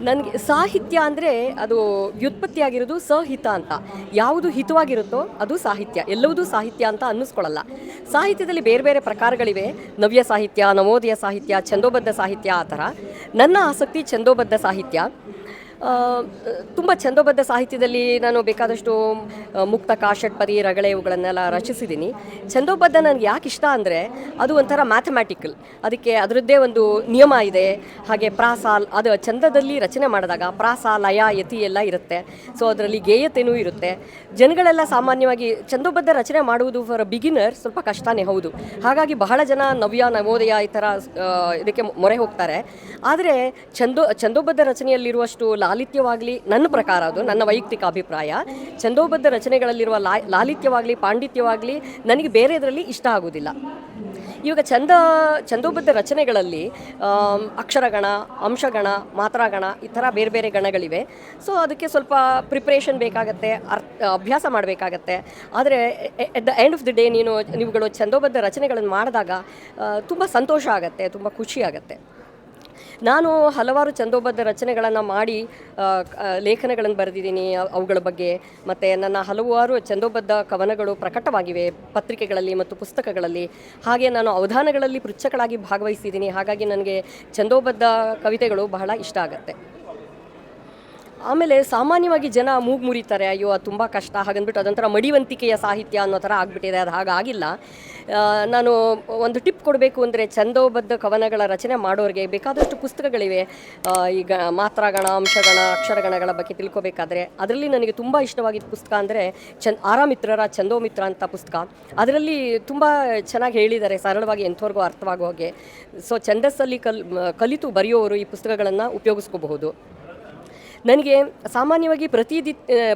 ನನಗೆ ಸಾಹಿತ್ಯ ಅಂದರೆ ಅದು ವ್ಯುತ್ಪತ್ತಿಯಾಗಿರೋದು ಸಹಿತ ಅಂತ. ಯಾವುದು ಹಿತವಾಗಿರುತ್ತೋ ಅದು ಸಾಹಿತ್ಯ. ಎಲ್ಲವುದೂ ಸಾಹಿತ್ಯ ಅಂತ ಅನ್ನಿಸ್ಕೊಳ್ಳಲ್ಲ. ಸಾಹಿತ್ಯದಲ್ಲಿ ಬೇರೆ ಬೇರೆ ಪ್ರಕಾರಗಳಿವೆ. ನವ್ಯ ಸಾಹಿತ್ಯ, ನವೋದಯ ಸಾಹಿತ್ಯ, ಛಂದೋಬದ್ಧ ಸಾಹಿತ್ಯ ಆ ಥರ. ನನ್ನ ಆಸಕ್ತಿ ಛಂದೋಬದ್ಧ ಸಾಹಿತ್ಯ. ತುಂಬ ಛಂದೋಬದ್ಧ ಸಾಹಿತ್ಯದಲ್ಲಿ ನಾನು ಬೇಕಾದಷ್ಟು ಮುಕ್ತ ಕಾಷಟ್ಪದಿ ರಗಳೆ ಇವುಗಳನ್ನೆಲ್ಲ ರಚಿಸಿದ್ದೀನಿ ಛಂದೋಬದ್ಧ ನನಗೆ ಯಾಕೆ ಇಷ್ಟ ಅಂದರೆ, ಅದು ಒಂಥರ ಮ್ಯಾಥಮ್ಯಾಟಿಕಲ್ ಅದಕ್ಕೆ ಅದರದ್ದೇ ಒಂದು ನಿಯಮ ಇದೆ. ಹಾಗೆ ಪ್ರಾಸಾಲ್, ಅದು ಛಂದದಲ್ಲಿ ರಚನೆ ಮಾಡಿದಾಗ ಪ್ರಾಸ ಲಯ, ಯತಿ ಎಲ್ಲ ಇರುತ್ತೆ. ಸೊ ಅದರಲ್ಲಿ ಗೇಯತೆನೂ ಇರುತ್ತೆ. ಜನಗಳೆಲ್ಲ ಸಾಮಾನ್ಯವಾಗಿ ಛಂದೋಬದ್ಧ ರಚನೆ ಮಾಡುವುದು ಫಾರ್ ಬಿಗಿನರ್ ಸ್ವಲ್ಪ ಕಷ್ಟನೇ ಹೌದು. ಹಾಗಾಗಿ ಬಹಳ ಜನ ನವ್ಯ, ನವೋದಯ ಈ ಥರ ಇದಕ್ಕೆ ಮೊರೆ ಹೋಗ್ತಾರೆ. ಆದರೆ ಛಂದೋ, ಛಂದೋಬದ್ಧ ರಚನೆಯಲ್ಲಿರುವಷ್ಟು ಲಾಲಿತ್ಯವಾಗಲಿ ನನ್ನ ಪ್ರಕಾರ ಅದು, ನನ್ನ ವೈಯಕ್ತಿಕ ಅಭಿಪ್ರಾಯ. ಛಂದೋಬದ್ಧ ರಚನೆಗಳಲ್ಲಿರುವ ಲಾ, ಲಾಲಿತ್ಯವಾಗಲಿ, ಪಾಂಡಿತ್ಯವಾಗಲಿ ನನಗೆ ಬೇರೆದರಲ್ಲಿ ಇಷ್ಟ ಆಗೋದಿಲ್ಲ ಇವಾಗ ಚಂದ ಛಂದೋಬದ್ಧ ರಚನೆಗಳಲ್ಲಿ ಅಕ್ಷರಗಣ, ಅಂಶಗಣ, ಮಾತ್ರಾಗಣ ಈ ಥರ ಬೇರೆ ಬೇರೆ ಗಣಗಳಿವೆ. ಸೊ ಅದಕ್ಕೆ ಸ್ವಲ್ಪ ಪ್ರಿಪ್ರೇಷನ್ ಬೇಕಾಗತ್ತೆ, ಅರ್ಥ, ಅಭ್ಯಾಸ ಮಾಡಬೇಕಾಗತ್ತೆ. ಆದರೆ at the end of the day ನೀನು ನೀವುಗಳು ಛಂದೋಬದ್ಧ ರಚನೆಗಳನ್ನು ಮಾಡಿದಾಗ ತುಂಬ ಸಂತೋಷ ಆಗುತ್ತೆ, ತುಂಬ ಖುಷಿ ಆಗುತ್ತೆ. ನಾನು ಹಲವಾರು ಛಂದೋಬದ್ಧ ರಚನೆಗಳನ್ನು ಮಾಡಿ ಲೇಖನಗಳನ್ನು ಬರೆದಿದ್ದೀನಿ ಅವ್- ಅವುಗಳ ಬಗ್ಗೆ. ಮತ್ತು ನನ್ನ ಹಲವಾರು ಛಂದೋಬದ್ಧ ಕವನಗಳು ಪ್ರಕಟವಾಗಿವೆ ಪತ್ರಿಕೆಗಳಲ್ಲಿ ಮತ್ತು ಪುಸ್ತಕಗಳಲ್ಲಿ. ಹಾಗೆ ನಾನು ಅವಧಾನಗಳಲ್ಲಿ ಪೃಚ್ಛಕಳಾಗಿ ಭಾಗವಹಿಸಿದ್ದೀನಿ. ಹಾಗಾಗಿ ನನಗೆ ಛಂದೋಬದ್ಧ ಕವಿತೆಗಳು ಬಹಳ ಇಷ್ಟ ಆಗುತ್ತೆ. ಆಮೇಲೆ ಸಾಮಾನ್ಯವಾಗಿ ಜನ ಮೂಗು ಮುರಿತಾರೆ, ಅಯ್ಯೋ ಅದು ತುಂಬ ಕಷ್ಟ, ಹಾಗಂದ್ಬಿಟ್ಟು ಅದೊಂಥರ ಮಡಿವಂತಿಕೆಯ ಸಾಹಿತ್ಯ ಅನ್ನೋ ಥರ ಆಗಿಬಿಟ್ಟಿದೆ, ಅದು ಹಾಗಾಗಿಲ್ಲ. ನಾನು ಒಂದು ಟಿಪ್ ಕೊಡಬೇಕು ಅಂದರೆ ಛಂದೋಬದ್ಧ ಕವನಗಳ ರಚನೆ ಮಾಡೋರಿಗೆ ಬೇಕಾದಷ್ಟು ಪುಸ್ತಕಗಳಿವೆ. ಈಗ ಮಾತ್ರಾಗಣ ಅಂಶಗಣ ಅಕ್ಷರಗಣಗಳ ಬಗ್ಗೆ ತಿಳ್ಕೊಬೇಕಾದ್ರೆ ಅದರಲ್ಲಿ ನನಗೆ ತುಂಬ ಇಷ್ಟವಾಗಿದ್ದ ಪುಸ್ತಕ ಅಂದರೆ ಚಂದ್ ಆರಾಮಿತ್ರರ ಛಂದೋಮಿತ್ರ ಅಂತ ಪುಸ್ತಕ. ಅದರಲ್ಲಿ ತುಂಬ ಚೆನ್ನಾಗಿ ಹೇಳಿದ್ದಾರೆ, ಸರಳವಾಗಿ ಎಂಥವ್ರಿಗೂ ಅರ್ಥವಾಗೋ ಹಾಗೆ. ಸೊ ಛಂದಸ್ಸಲ್ಲಿ ಕಲ್ ಕಲಿತು ಬರೆಯೋರು ಈ ಪುಸ್ತಕಗಳನ್ನು ಉಪಯೋಗಿಸ್ಕೋಬಹುದು. ನನಗೆ ಸಾಮಾನ್ಯವಾಗಿ ಪ್ರತಿದಿ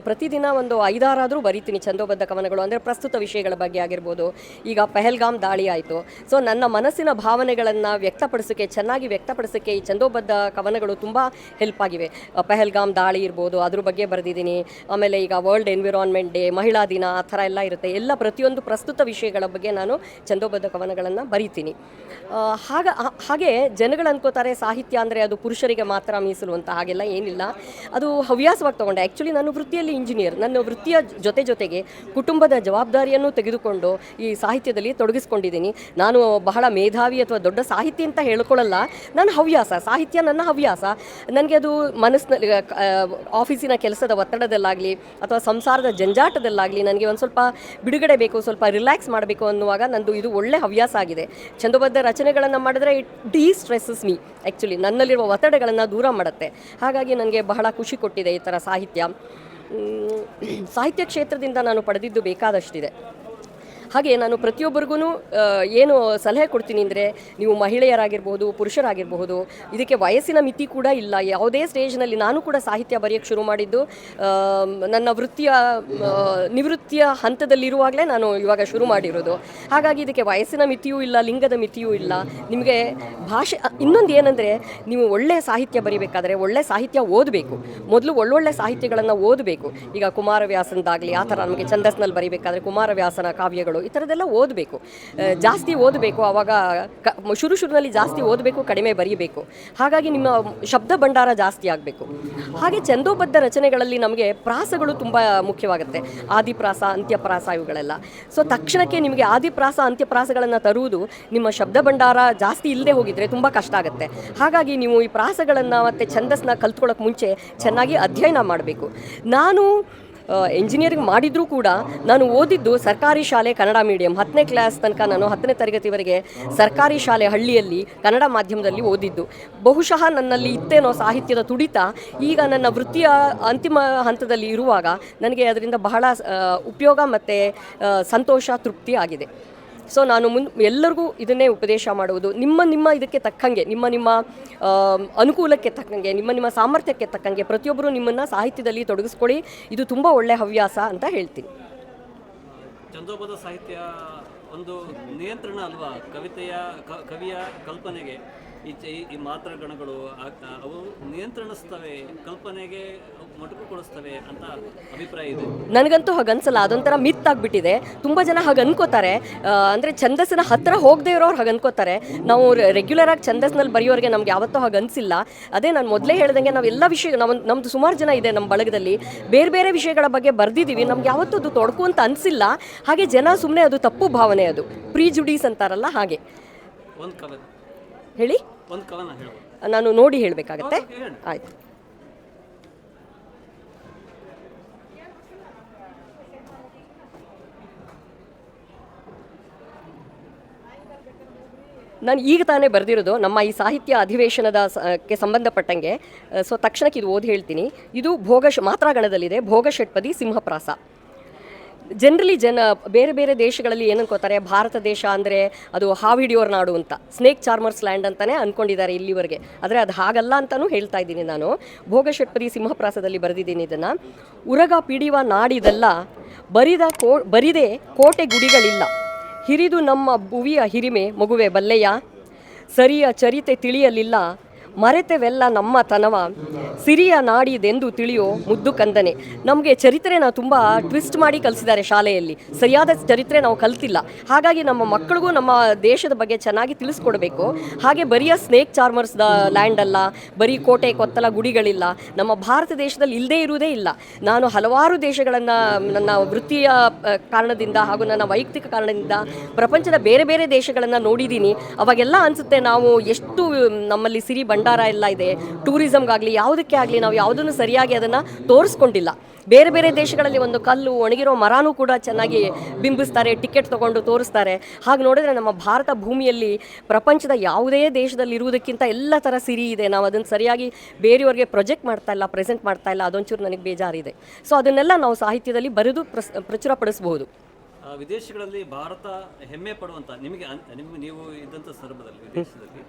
ಪ್ರತಿದಿನ ಒಂದು ಐದಾರಾದರೂ ಬರಿತೀನಿ ಛಂದೋಬದ್ಧ ಕವನಗಳು, ಅಂದರೆ ಪ್ರಸ್ತುತ ವಿಷಯಗಳ ಬಗ್ಗೆ ಆಗಿರ್ಬೋದು. ಈಗ ಪೆಹಲ್ಗಾಮ್ ದಾಳಿ ಆಯಿತು. ಸೊ ನನ್ನ ಮನಸ್ಸಿನ ಭಾವನೆಗಳನ್ನು ವ್ಯಕ್ತಪಡಿಸೋಕ್ಕೆ, ಚೆನ್ನಾಗಿ ವ್ಯಕ್ತಪಡಿಸೋಕ್ಕೆ ಈ ಛಂದೋಬದ್ಧ ಕವನಗಳು ತುಂಬ ಹೆಲ್ಪ್ ಆಗಿವೆ. ಪೆಹಲ್ಗಾಮ್ ದಾಳಿ ಇರ್ಬೋದು, ಅದ್ರ ಬಗ್ಗೆ ಬರೆದಿದ್ದೀನಿ. ಆಮೇಲೆ ಈಗ ವರ್ಲ್ಡ್ ಎನ್ವಿರಾನ್ಮೆಂಟ್ ಡೇ ಮಹಿಳಾ ದಿನ, ಆ ಥರ ಎಲ್ಲ ಇರುತ್ತೆ. ಎಲ್ಲ ಪ್ರತಿಯೊಂದು ಪ್ರಸ್ತುತ ವಿಷಯಗಳ ಬಗ್ಗೆ ನಾನು ಛಂದೋಬದ್ಧ ಕವನಗಳನ್ನು ಬರಿತೀನಿ. ಹಾಗ ಹಾಗೆ ಜನಗಳು ಅನ್ಕೋತಾರೆ, ಸಾಹಿತ್ಯ ಅಂದರೆ ಅದು ಪುರುಷರಿಗೆ ಮಾತ್ರ ಮೀಸಲು ಅಂತ, ಹಾಗೆಲ್ಲ ಏನಿಲ್ಲ. ಅದು ಹವ್ಯಾಸವಾಗಿ ತಗೊಂಡೆ. ಆ್ಯಕ್ಚುಲಿ ನಾನು ವೃತ್ತಿಯಲ್ಲಿ ಇಂಜಿನಿಯರ್ ನನ್ನ ವೃತ್ತಿಯ ಜೊತೆ ಜೊತೆಗೆ ಕುಟುಂಬದ ಜವಾಬ್ದಾರಿಯನ್ನು ತೆಗೆದುಕೊಂಡು ಈ ಸಾಹಿತ್ಯದಲ್ಲಿ ತೊಡಗಿಸ್ಕೊಂಡಿದ್ದೀನಿ. ನಾನು ಬಹಳ ಮೇಧಾವಿ ಅಥವಾ ದೊಡ್ಡ ಸಾಹಿತಿ ಅಂತ ಹೇಳ್ಕೊಳ್ಳಲ್ಲ. ನನ್ನ ಹವ್ಯಾಸ. ಸಾಹಿತ್ಯ ನನ್ನ ಹವ್ಯಾಸ. ನನಗೆ ಅದು ಮನಸ್ಸಿನಲ್ಲಿ ಆಫೀಸಿನ ಕೆಲಸದ ಒತ್ತಡದಲ್ಲಾಗಲಿ ಅಥವಾ ಸಂಸಾರದ ಜಂಜಾಟದಲ್ಲಾಗಲಿ ನನಗೆ ಒಂದು ಸ್ವಲ್ಪ ಬಿಡುಗಡೆ ಬೇಕು, ಸ್ವಲ್ಪ ರಿಲ್ಯಾಕ್ಸ್ ಮಾಡಬೇಕು ಅನ್ನುವಾಗ ನಂದು ಇದು ಒಳ್ಳೆ ಹವ್ಯಾಸ ಆಗಿದೆ. ಛಂದೋಬದ್ಧ ರಚನೆಗಳನ್ನು ಮಾಡಿದ್ರೆ it destresses me actually ನನ್ನಲ್ಲಿರುವ ಒತ್ತಡಗಳನ್ನು ದೂರ ಮಾಡುತ್ತೆ. ಹಾಗಾಗಿ ನನಗೆ ಬಹಳ ಖುಷಿ ಕೊಟ್ಟಿದೆ ಈ ಥರ ಸಾಹಿತ್ಯ. ಸಾಹಿತ್ಯ ಕ್ಷೇತ್ರದಿಂದ ನಾನು ಪಡೆದಿದ್ದು ಬೇಕಾದಷ್ಟಿದೆ. ಹಾಗೆ ನಾನು ಪ್ರತಿಯೊಬ್ಬರಿಗೂ ಏನು ಸಲಹೆ ಕೊಡ್ತೀನಿ ಅಂದರೆ ನೀವು ಮಹಿಳೆಯರಾಗಿರ್ಬೋದು ಪುರುಷರಾಗಿರಬಹುದು, ಇದಕ್ಕೆ ವಯಸ್ಸಿನ ಮಿತಿ ಕೂಡ ಇಲ್ಲ. ಯಾವುದೇ ಸ್ಟೇಜ್ನಲ್ಲಿ ನಾನು ಕೂಡ ಸಾಹಿತ್ಯ ಬರೆಯೋಕ್ಕೆ ಶುರು ಮಾಡಿದ್ದು ನನ್ನ ವೃತ್ತಿಯ ನಿವೃತ್ತಿಯ ಹಂತದಲ್ಲಿರುವಾಗಲೇ ನಾನು ಇವಾಗ ಶುರು ಮಾಡಿರೋದು. ಹಾಗಾಗಿ ಇದಕ್ಕೆ ವಯಸ್ಸಿನ ಮಿತಿಯೂ ಇಲ್ಲ, ಲಿಂಗದ ಮಿತಿಯೂ ಇಲ್ಲ. ನಿಮಗೆ ಭಾಷೆ ಇನ್ನೊಂದು ಏನಂದರೆ ನೀವು ಒಳ್ಳೆಯ ಸಾಹಿತ್ಯ ಬರಿಬೇಕಾದ್ರೆ ಒಳ್ಳೆ ಸಾಹಿತ್ಯ ಓದಬೇಕು. ಮೊದಲು ಒಳ್ಳೊಳ್ಳೆ ಸಾಹಿತ್ಯಗಳನ್ನು ಓದಬೇಕು. ಈಗ ಕುಮಾರವ್ಯಾಸನದಾಗಲಿ ಆ ಥರ ನಮಗೆ ಛಂದಸ್ನಲ್ಲಿ ಬರಿಬೇಕಾದ್ರೆ ಕುಮಾರವ್ಯಾಸನ ಕಾವ್ಯಗಳು ಈ ಥರದ್ದೆಲ್ಲ ಓದಬೇಕು. ಜಾಸ್ತಿ ಓದಬೇಕು ಆವಾಗ ಕ ಶುರು ಶುರುನಲ್ಲಿ ಜಾಸ್ತಿ ಓದಬೇಕು, ಕಡಿಮೆ ಬರೀಬೇಕು. ಹಾಗಾಗಿ ನಿಮ್ಮ ಶಬ್ದ ಭಂಡಾರ ಜಾಸ್ತಿ ಆಗಬೇಕು. ಹಾಗೆ ಛಂದೋಬದ್ಧ ರಚನೆಗಳಲ್ಲಿ ನಮಗೆ ಪ್ರಾಸಗಳು ತುಂಬ ಮುಖ್ಯವಾಗುತ್ತೆ. ಆದಿಪ್ರಾಸ, ಅಂತ್ಯಪ್ರಾಸ ಇವುಗಳೆಲ್ಲ. ಸೊ ತಕ್ಷಣಕ್ಕೆ ನಿಮಗೆ ಆದಿಪ್ರಾಸ, ಅಂತ್ಯಪ್ರಾಸಗಳನ್ನು ತರುವುದು ನಿಮ್ಮ ಶಬ್ದ ಭಂಡಾರ ಜಾಸ್ತಿ ಇಲ್ಲದೆ ಹೋಗಿದ್ರೆ ತುಂಬ ಕಷ್ಟ ಆಗುತ್ತೆ. ಹಾಗಾಗಿ ನೀವು ಈ ಪ್ರಾಸಗಳನ್ನು ಮತ್ತು ಛಂದಸ್ನ ಕಲ್ತ್ಕೊಳ್ಳೋಕೆ ಮುಂಚೆ ಚೆನ್ನಾಗಿ ಅಧ್ಯಯನ ಮಾಡಬೇಕು. ನಾನು ಇಂಜಿನಿಯರಿಂಗ್ ಮಾಡಿದರೂ ಕೂಡ ನಾನು ಓದಿದ್ದು ಸರ್ಕಾರಿ ಶಾಲೆ ಕನ್ನಡ ಮೀಡಿಯಂ ಹತ್ತನೇ ಕ್ಲಾಸ್ ತನಕ ನಾನು ಹತ್ತನೇ ತರಗತಿವರೆಗೆ ಸರ್ಕಾರಿ ಶಾಲೆ ಹಳ್ಳಿಯಲ್ಲಿ ಕನ್ನಡ ಮಾಧ್ಯಮದಲ್ಲಿ ಓದಿದ್ದು. ಬಹುಶಃ ನನ್ನಲ್ಲಿ ಇತ್ತೇನೋ ಸಾಹಿತ್ಯದ ತುಡಿತ. ಈಗ ನನ್ನ ವೃತ್ತಿಯ ಅಂತಿಮ ಹಂತದಲ್ಲಿ ಇರುವಾಗ ನನಗೆ ಅದರಿಂದ ಬಹಳ ಉಪಯೋಗ ಮತ್ತು ಸಂತೋಷ, ತೃಪ್ತಿ ಆಗಿದೆ. ಸೊ ನಾನು ಮುನ್, ಎಲ್ಲರಿಗೂ ಇದನ್ನೇ ಉಪದೇಶ ಮಾಡುವುದು. ನಿಮ್ಮ ನಿಮ್ಮ ಇದಕ್ಕೆ ತಕ್ಕಂಗೆ, ನಿಮ್ಮ ನಿಮ್ಮ ಅನುಕೂಲಕ್ಕೆ ತಕ್ಕಂಗೆ, ನಿಮ್ಮ ನಿಮ್ಮ ಸಾಮರ್ಥ್ಯಕ್ಕೆ ತಕ್ಕಂಗೆ ಪ್ರತಿಯೊಬ್ಬರು ನಿಮ್ಮನ್ನು ಸಾಹಿತ್ಯದಲ್ಲಿ ತೊಡಗಿಸ್ಕೊಳ್ಳಿ. ಇದು ತುಂಬ ಒಳ್ಳೆಯ ಹವ್ಯಾಸ ಅಂತ ಹೇಳ್ತೀನಿ. ಚಂದೋಬದ್ಧ ಸಾಹಿತ್ಯ ಒಂದು ನಿಯಂತ್ರಣ ಅಲ್ವಾ? ಕವಿತೆಯ ಕವಿಯ ಕಲ್ಪನೆಗೆ. ಈ ಈ- ಮಾತ್ರ ಗಣಗಳು ಅವು ನಿಯಂತ್ರಣಿಸ್ತವೆ ಕಲ್ಪನೆಗೆ ಮೊಟಕು ಕೊಡಿಸ್ತವೆ ಅಂತ ಅಭಿಪ್ರಾಯ ಇದೆ. ನನಗಂತೂ ಹಾಗೆ ಅನ್ಸಲ್ಲ ಅದೊಂಥರ ಮಿತ್ ಆಗಿಬಿಟ್ಟಿದೆ ತುಂಬ ಜನ ಹಾಗೆ ಅನ್ಕೋತಾರೆ. ಅಂದರೆ ಛಂದಸ್ಸಿನ ಹತ್ರ ಹೋಗದೆ ಇರೋರು ಹಾಗೆ ಅನ್ಕೋತಾರೆ. ನಾವು ರೆಗ್ಯುಲರ್ ಆಗಿ ಛಂದಸ್ನಲ್ಲಿ ಬರೆಯೋರಿಗೆ ನಮ್ಗೆ ಯಾವತ್ತೂ ಹಾಗೆ ಅನ್ಸಿಲ್ಲ. ಅದೇ ನಾನು ಮೊದಲೇ ಹೇಳ್ದಂಗೆ ನಾವು ಎಲ್ಲ ವಿಷಯ ನಮ್ಮ ನಮ್ದು ಸುಮಾರು ಜನ ಇದೆ ನಮ್ಮ ಬಳಗದಲ್ಲಿ. ಬೇರೆ ಬೇರೆ ವಿಷಯಗಳ ಬಗ್ಗೆ ಬರ್ದಿದ್ದೀವಿ. ನಮ್ಗೆ ಯಾವತ್ತೂ ಅದು ತೊಡಕು ಅಂತ ಅನಿಸಿಲ್ಲ. ಹಾಗೆ ಜನ ಸುಮ್ಮನೆ ಅದು ತಪ್ಪು ಭಾವನೆ ಅದು. ಪ್ರೀಜುಡೀಸ್ ಅಂತಾರಲ್ಲ ಹಾಗೆ. ಒಂದು ಕವನ ಹೇಳಿ. ಒಂದು ಕವನ ಹೇಳ್ಬೋದು ನಾನು ನೋಡಿ ಹೇಳಬೇಕಾಗತ್ತೆ. ಹೇಳಿ. ಆಯ್ತು. ನಾನು ಈಗ ತಾನೇ ಬರೆದಿರೋದು ನಮ್ಮ ಈ ಸಾಹಿತ್ಯ ಅಧಿವೇಶನದ ಕ್ಕೆ ಸಂಬಂಧಪಟ್ಟಂಗೆ. ಸೊ ತಕ್ಷಣಕ್ಕೆ ಇದು ಓದಿ ಹೇಳ್ತೀನಿ. ಇದು ಭೋಗ ಮಾತ್ರಾಗಣದಲ್ಲಿದೆ. ಭೋಗ ಷಟ್ಪದಿ ಸಿಂಹಪ್ರಾಸ. ಜನರಲಿ ಜನ, ಬೇರೆ ಬೇರೆ ದೇಶಗಳಲ್ಲಿ ಏನು ಅನ್ಕೋತಾರೆ ಭಾರತ ದೇಶ ಅಂದರೆ ಅದು ಹಾವು ಹಿಡಿಯೋರ್ ನಾಡು ಅಂತ. ಸ್ನೇಕ್ ಚಾರ್ಮರ್ಸ್ ಲ್ಯಾಂಡ್ ಅಂತಲೇ ಅಂದ್ಕೊಂಡಿದ್ದಾರೆ ಇಲ್ಲಿವರೆಗೆ. ಆದರೆ ಅದು ಹಾಗಲ್ಲ ಅಂತಲೂ ಹೇಳ್ತಾ ಇದ್ದೀನಿ ನಾನು. ಭೋಗ ಷಟ್ಪದಿ ಸಿಂಹಪ್ರಾಸದಲ್ಲಿ ಬರೆದಿದ್ದೀನಿ ಇದನ್ನು. ಉರಗ ಪಿಡಿವ ನಾಡಿದಲ್ಲ, ಬರಿದ ಕೋ, ಬರಿದೆ ಕೋಟೆ ಗುಡಿಗಳಿಲ್ಲ. ಹಿರಿದು ನಮ್ಮ ಭುವಿಯ ಹಿರಿಮೆ ಮಗುವೆ ಬಲ್ಲೆಯ? ಸರಿಯ ಚರಿತೆ ತಿಳಿಯಲಿಲ್ಲ. ಮರೆತೆವೆಲ್ಲ ನಮ್ಮ ತನವ ಸಿರಿಯ ನಾಡಿದೆಂದು ತಿಳಿಯೋ ಮುದ್ದು ಕಂದನೆ. ನಮಗೆ ಚರಿತ್ರೆನ ತುಂಬ ಟ್ವಿಸ್ಟ್ ಮಾಡಿ ಕಲಿಸಿದ್ದಾರೆ ಶಾಲೆಯಲ್ಲಿ. ಸರಿಯಾದ ಚರಿತ್ರೆ ನಾವು ಕಲ್ತಿಲ್ಲ. ಹಾಗಾಗಿ ನಮ್ಮ ಮಕ್ಕಳಿಗೂ ನಮ್ಮ ದೇಶದ ಬಗ್ಗೆ ಚೆನ್ನಾಗಿ ತಿಳಿಸ್ಕೊಡ್ಬೇಕು. ಹಾಗೆ ಬರಿಯ ಸ್ನೇಕ್ ಚಾರ್ಮರ್ಸ್ ದ ಲ್ಯಾಂಡ್ ಅಲ್ಲ, ಬರೀ ಕೋಟೆ ಕೊತ್ತಲ ಗುಡಿಗಳಿಲ್ಲ, ನಮ್ಮ ಭಾರತ ದೇಶದಲ್ಲಿ ಇಲ್ಲದೇ ಇರುವುದೇ ಇಲ್ಲ. ನಾನು ಹಲವಾರು ದೇಶಗಳನ್ನು, ನನ್ನ ವೃತ್ತಿಯ ಕಾರಣದಿಂದ ಹಾಗೂ ನನ್ನ ವೈಯಕ್ತಿಕ ಕಾರಣದಿಂದ ಪ್ರಪಂಚದ ಬೇರೆ ಬೇರೆ ದೇಶಗಳನ್ನು ನೋಡಿದ್ದೀನಿ. ಅವಾಗೆಲ್ಲ ಅನಿಸುತ್ತೆ ನಾವು ಎಷ್ಟು ನಮ್ಮಲ್ಲಿ ಸಿರಿ ಭಂಡಾರ ಎಲ್ಲ ಇದೆ. ಟೂರಿಸಮ್ಗಾಗಲಿ ಯಾವುದಕ್ಕೆ ಆಗಲಿ ನಾವು ಯಾವುದನ್ನು ಸರಿಯಾಗಿ ಅದನ್ನು ತೋರಿಸ್ಕೊಂಡಿಲ್ಲ. ಬೇರೆ ಬೇರೆ ದೇಶಗಳಲ್ಲಿ ಒಂದು ಕಲ್ಲು ಒಣಗಿರೋ ಮರನೂ ಕೂಡ ಚೆನ್ನಾಗಿ ಬಿಂಬಿಸ್ತಾರೆ ಟಿಕೆಟ್ ತೊಗೊಂಡು ತೋರಿಸ್ತಾರೆ. ಹಾಗೆ ನೋಡಿದ್ರೆ ನಮ್ಮ ಭಾರತ ಭೂಮಿಯಲ್ಲಿ ಪ್ರಪಂಚದ ಯಾವುದೇ ದೇಶದಲ್ಲಿ ಇರುವುದಕ್ಕಿಂತ ಎಲ್ಲ ಥರ ಸಿರಿ ಇದೆ. ನಾವು ಅದನ್ನು ಸರಿಯಾಗಿ ಬೇರೆಯವ್ರಿಗೆ ಪ್ರೊಜೆಕ್ಟ್ ಮಾಡ್ತಾ ಇಲ್ಲ ಪ್ರೆಸೆಂಟ್ ಮಾಡ್ತಾ ಇಲ್ಲ. ಅದೊಂಚೂರು ನನಗೆ ಬೇಜಾರಿದೆ. ಸೊ ಅದನ್ನೆಲ್ಲ ನಾವು ಸಾಹಿತ್ಯದಲ್ಲಿ ಬರೆದು ಪ್ರಸ್ ಪ್ರಚುರಪಡಿಸ್ಬೋದು ಆ, ವಿದೇಶಗಳಲ್ಲಿ ಭಾರತ ಹೆಮ್ಮೆ ಪಡುವಂತ ನಿಮಗೆ ನಿಮ್ಗೆ ನೀವು ಇದ್ದಂತ ಸಂದರ್ಭದಲ್ಲಿ ವಿದೇಶದಲ್ಲಿ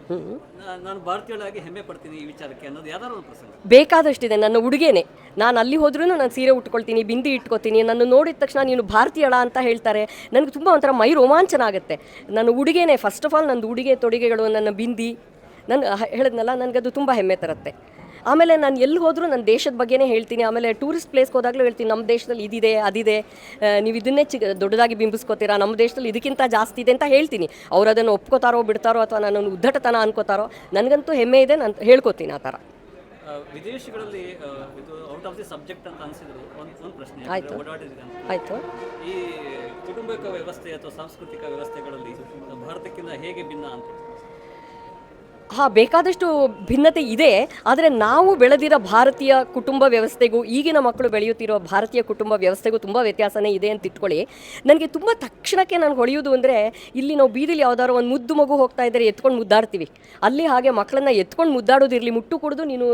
ನಾನು ಭಾರತೀಯಳಾಗಿ ಹೆಮ್ಮೆ ಪಡ್ತೀನಿ ಈ ವಿಚಾರಕ್ಕೆ ಅನ್ನೋದು ಯಾವ್ದಾದ್ರು ಒಂದು ಪ್ರಸಂಗ? ಬೇಕಾದಷ್ಟಿದೆ ನನ್ನ ಉಡುಗೆನೆ. ನಾನು ಅಲ್ಲಿ ಹೋದ್ರೂ ನಾನು ಸೀರೆ ಉಟ್ಕೊಳ್ತೀನಿ ಬಿಂದಿ ಇಟ್ಕೊತೀನಿ ನನ್ನ ನೋಡಿದ ತಕ್ಷಣ ನೀನು ಭಾರತೀಯಳ ಅಂತ ಹೇಳ್ತಾರೆ. ನನಗೆ ತುಂಬ ಒಂಥರ ಮೈ ರೋಮಾಂಚನ ಆಗುತ್ತೆ ನನ್ನ ಉಡುಗೆನೆ ಫಸ್ಟ್ ಆಫ್ ಆಲ್ ನಂದು ಉಡುಗೆ ತೊಡುಗೆಗಳು ನನ್ನ ಬಿಂದಿ ನಾನು ಹೇಳಿದ್ನಲ್ಲ ನನಗದು ತುಂಬ ಹೆಮ್ಮೆ ತರುತ್ತೆ. ಆಮೇಲೆ ನಾನು ಎಲ್ಲಿ ಹೋದರೂ ನನ್ನ ದೇಶದ ಬಗ್ಗೆನೇ ಹೇಳ್ತೀನಿ. ಆಮೇಲೆ ಟೂರಿಸ್ಟ್ ಪ್ಲೇಸ್ಗೆ ಹೋದಾಗಲೂ ಹೇಳ್ತೀನಿ ನಮ್ಮ ದೇಶದಲ್ಲಿ ಇದಿದೆ ಅದಿದೆ. ನೀವು ಇದನ್ನೇ ಚಿ ದೊಡ್ಡದಾಗಿ ಬಿಂಬಿಸ್ಕೋತೀರಾ? ನಮ್ಮ ದೇಶದಲ್ಲಿ ಇದಕ್ಕಿಂತ ಜಾಸ್ತಿ ಇದೆ ಅಂತ ಹೇಳ್ತೀನಿ. ಅವ್ರು ಅದನ್ನು ಒಪ್ಕೋತಾರೋ ಬಿಡ್ತಾರೋ ಅಥವಾ ನಾನು ಉದ್ದಟತನ ಅನ್ಕೋತಾರೋ ನನಗಂತೂ ಹೆಮ್ಮೆ ಇದೆ ನಾನು ಹೇಳ್ಕೊತೀನಿ ಆ ಥರ. ವಿದೇಶಗಳಲ್ಲಿ ಇದು ಔಟ್ ಆಫ್ ದಿ ಸಬ್ಜೆಕ್ಟ್ ಅಂತ ಅನ್ಸಿದ್ರು. ಒಂದು ಒಂದು ಪ್ರಶ್ನೆ ಆಯ್ತು. ಆಯಿತು. ಈ ಕುಟುಂಬಕ ವ್ಯವಸ್ಥೆ ಅಥವಾ ಸಾಂಸ್ಕೃತಿಕ ವ್ಯವಸ್ಥೆಗಳಲ್ಲಿ ಭಾರತಕ್ಕಿಂತ ಹೇಗೆ ಭಿನ್ನ ಅಂತ. ಹಾಂ, ಬೇಕಾದಷ್ಟು ಭಿನ್ನತೆ ಇದೆ. ಆದರೆ ನಾವು ಬೆಳೆದಿರೋ ಭಾರತೀಯ ಕುಟುಂಬ ವ್ಯವಸ್ಥೆಗೂ, ಈಗಿನ ಮಕ್ಕಳು ಬೆಳೆಯುತ್ತಿರೋ ಭಾರತೀಯ ಕುಟುಂಬ ವ್ಯವಸ್ಥೆಗೂ ತುಂಬ ವ್ಯತ್ಯಾಸನೇ ಇದೆ ಅಂತ ಇಟ್ಕೊಳ್ಳಿ. ನನಗೆ ತುಂಬ ತಕ್ಷಣಕ್ಕೆ ನಾನು ಹೊಳೆಯೋದು ಅಂದರೆ, ಇಲ್ಲಿ ನಾವು ಬೀದಿಲಿ ಯಾವ್ದಾದ್ರು ಒಂದು ಮುದ್ದು ಮಗು ಹೋಗ್ತಾ ಇದ್ದರೆ ಎತ್ಕೊಂಡು ಮುದ್ದಾಡ್ತೀವಿ. ಅಲ್ಲಿ ಹಾಗೆ ಮಕ್ಕಳನ್ನ ಎತ್ಕೊಂಡು ಮುದ್ದಾಡೋದಿರಲಿ ಮುಟ್ಟು ಕುಡಿದು ನೀನು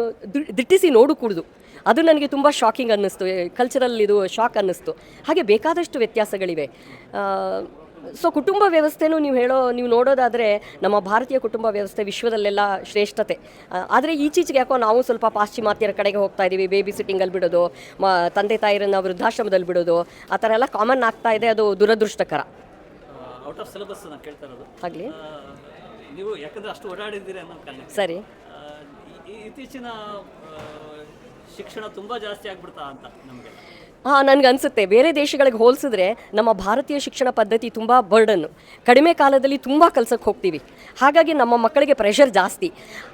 ದಿಟ್ಟಿಸಿ ನೋಡು ಕುಡಿದು. ಅದು ನನಗೆ ತುಂಬ ಶಾಕಿಂಗ್ ಅನ್ನಿಸ್ತು. ಕಲ್ಚರಲ್ ಇದು ಶಾಕ್ ಅನ್ನಿಸ್ತು. ಹಾಗೆ ಬೇಕಾದಷ್ಟು ವ್ಯತ್ಯಾಸಗಳಿವೆ. ಸೊ ಕುಟುಂಬ ವ್ಯವಸ್ಥೆನೂ ನೀವು ಹೇಳೋ ನೀವು ನೋಡೋದಾದರೆ ನಮ್ಮ ಭಾರತೀಯ ಕುಟುಂಬ ವ್ಯವಸ್ಥೆ ವಿಶ್ವದಲ್ಲೆಲ್ಲ ಶ್ರೇಷ್ಠತೆ. ಆದರೆ ಈಚೀಚೆಗೆ ಯಾಕೋ ನಾವು ಸ್ವಲ್ಪ ಪಾಶ್ಚಿಮಾತ್ಯರ ಕಡೆಗೆ ಹೋಗ್ತಾ ಇದ್ದೀವಿ ಬೇಬಿ ಸಿಟ್ಟಿಂಗಲ್ಲಿ ಬಿಡೋದು ಮ ತಂದೆ ತಾಯಿರನ್ನ ವೃದ್ಧಾಶ್ರಮದಲ್ಲಿ ಬಿಡೋದು ಆ ಥರ ಎಲ್ಲ ಕಾಮನ್ ಆಗ್ತಾ ಇದೆ ಅದು ದುರದೃಷ್ಟಕರ. ಔಟ್ ಆಫ್ ಸಿಲೆಬಸ್ ನಾನು ಕೇಳ್ತಾ ಇರೋದು. ಆಗಲಿ ನೀವು ಯಾಕಂದ್ರೆ ಅಷ್ಟು ಓಡಾಡಿದ್ದೀರಿ ಅನ್ನೋ ಕಾರಣ. ಸರಿ. ಈ- ಇತ್ತೀಚಿನ ಶಿಕ್ಷಣ ತುಂಬಾ ಜಾಸ್ತಿ ಆಗ್ಬಿಡ್ತಾ ಅಂತ ನಮಗೆ. ಹಾಂ ನನಗೆ ಅನಿಸುತ್ತೆ ಬೇರೆ ದೇಶಗಳಿಗೆ ಹೋಲಿಸಿದ್ರೆ ನಮ್ಮ ಭಾರತೀಯ ಶಿಕ್ಷಣ ಪದ್ಧತಿ ತುಂಬ ಬರ್ಡನ್ನು ಕಡಿಮೆ ಕಾಲದಲ್ಲಿ ತುಂಬ ಕಲ್ಸಕ್ಕೆ ಹೋಗ್ತೀವಿ. ಹಾಗಾಗಿ ನಮ್ಮ ಮಕ್ಕಳಿಗೆ ಪ್ರೆಷರ್ ಜಾಸ್ತಿ.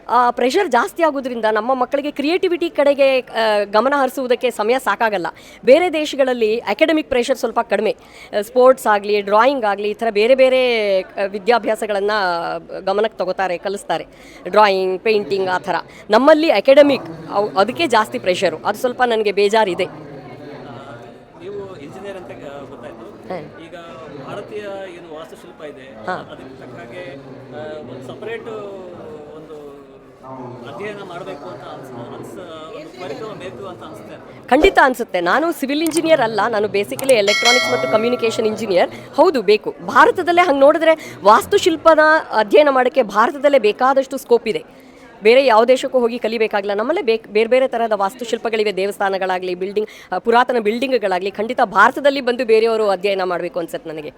ಆ ಪ್ರೆಷರ್ ಜಾಸ್ತಿ ಆಗೋದ್ರಿಂದ ನಮ್ಮ ಮಕ್ಕಳಿಗೆ ಕ್ರಿಯೇಟಿವಿಟಿ ಕಡೆಗೆ ಗಮನ ಹರಿಸುವುದಕ್ಕೆ ಸಮಯ ಸಾಕಾಗಲ್ಲ. ಬೇರೆ ದೇಶಗಳಲ್ಲಿ ಅಕಾಡೆಮಿಕ್ ಪ್ರೆಷರ್ ಸ್ವಲ್ಪ ಕಡಿಮೆ. ಸ್ಪೋರ್ಟ್ಸ್ ಆಗಲಿ ಡ್ರಾಯಿಂಗ್ ಆಗಲಿ, ಈ ಥರ ಬೇರೆ ಬೇರೆ ವಿದ್ಯಾಭ್ಯಾಸಗಳನ್ನು ಗಮನಕ್ಕೆ ತಗೋತಾರೆ, ಕಲಿಸ್ತಾರೆ. ಡ್ರಾಯಿಂಗ್ ಪೇಂಟಿಂಗ್ ಆ ಥರ. ನಮ್ಮಲ್ಲಿ ಅಕಾಡೆಮಿಕ್ ಅದಕ್ಕೆ ಜಾಸ್ತಿ ಪ್ರೆಷರು ಅದು ಸ್ವಲ್ಪ ನನಗೆ ಬೇಜಾರಿದೆ ನೀವು ಇಂಜಿನಿಯರ್ ಅಂತ ಆ, ಗೊತ್ತಾಯ್ತು ಹಾಂ. ಈಗ ಭಾರತೀಯ ಏನು ವಾಸ್ತುಶಿಲ್ಪ ಇದೆ ಅದಕ್ಕೆ ತಕ್ಕ ಹಾಗೆ ಒಂದು ಸಪರೇಟ್ ಒಂದು ಅಧ್ಯಯನ ಮಾಡಬೇಕು ಅಂತ ಅನ್ಸ ಅಂತ ಅನ್ಸುತ್ತೆ. ಖಂಡಿತ ಅನ್ಸುತ್ತೆ. ನಾನು ಸಿವಿಲ್ ಇಂಜಿನಿಯರ್ ಅಲ್ಲ ನಾನು ಬೇಸಿಕಲಿ ಎಲೆಕ್ಟ್ರಾನಿಕ್ಸ್ ಮತ್ತು ಕಮ್ಯುನಿಕೇಷನ್ ಇಂಜಿನಿಯರ್ ಹೌದು ಬೇಕು. ಭಾರತದಲ್ಲೇ ಹಂಗೆ ನೋಡಿದ್ರೆ ವಾಸ್ತುಶಿಲ್ಪನ ಅಧ್ಯಯನ ಮಾಡೋಕ್ಕೆ ಭಾರತದಲ್ಲೇ ಬೇಕಾದಷ್ಟು ಸ್ಕೋಪ್ ಇದೆ. ಬೇರೆ ಯಾವ ದೇಶಕ್ಕೂ ಹೋಗಿ ಕಲಿಬೇಕಾಗಿಲ್ಲ ನಮ್ಮಲ್ಲೇ ಬೇಕು, ಬೇರೆ ಬೇರೆ ಥರದ ವಾಸ್ತುಶಿಲ್ಪಗಳಿವೆ, ದೇವಸ್ಥಾನಗಳಾಗಲಿ ಬಿಲ್ಡಿಂಗ್ ಪುರಾತನ ಬಿಲ್ಡಿಂಗ್ಗಳಾಗಲಿ ಖಂಡಿತ ಭಾರತದಲ್ಲಿ ಬಂದು ಬೇರೆಯವರು ಅಧ್ಯಯನ ಮಾಡಬೇಕು ಅನ್ಸುತ್ತೆ ನನಗೆ.